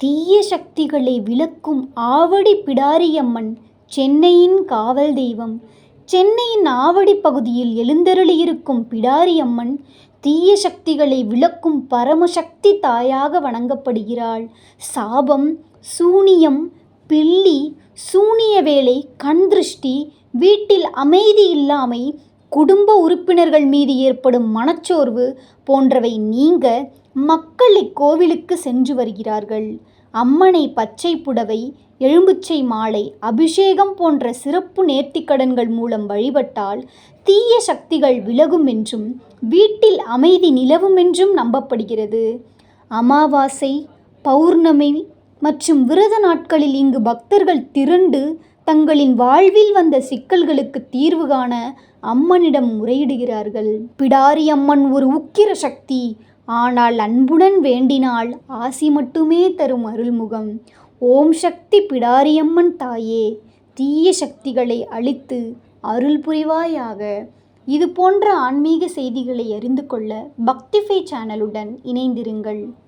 தீய சக்திகளை விலக்கும் ஆவடி பிடாரியம்மன் சென்னையின் காவல் தெய்வம் சென்னையின் ஆவடி பகுதியில் எழுந்தருளியிருக்கும் பிடாரியம்மன் தீய சக்திகளை விளக்கும் பரமசக்தி தாயாக வணங்கப்படுகிறாள். சாபம், சூனியம், பில்லி சூனிய வேலை, கண் திருஷ்டி வீட்டில் அமைதி இல்லாமை, குடும்ப உறுப்பினர்கள் மீது ஏற்படும் மனச்சோர்வு போன்றவை நீங்க மக்கள் இக்கோவிலுக்கு சென்று வருகிறார்கள். அம்மனை பச்சை புடவை, எலும்புச்சை மாலை, அபிஷேகம் போன்ற சிறப்பு நேர்த்திக்கடன்கள் மூலம் வழிபட்டால் தீய சக்திகள் விலகும் என்றும், வீட்டில் அமைதி நிலவும் என்றும் நம்பப்படுகிறது. அமாவாசை, பௌர்ணமி மற்றும் விரத நாட்களில் இங்கு பக்தர்கள் திரண்டு தங்களின் வாழ்வில் வந்த சிக்கல்களுக்கு தீர்வு காண அம்மனிடம் முறையிடுகிறார்கள். பிடாரி அம்மன் ஒரு உக்கிர சக்தி. ஆனால் அன்புடன் வேண்டினால் ஆசி மட்டுமே தரும் அருள்முகம். ஓம் சக்தி பிடாரியம்மன் தாயே! தீய சக்திகளை அழித்து அருள் புரிவாயாக. இது போன்ற ஆன்மீக செய்திகளை அறிந்து கொள்ள பக்திஃபை சேனலுடன் இணைந்திருங்கள்.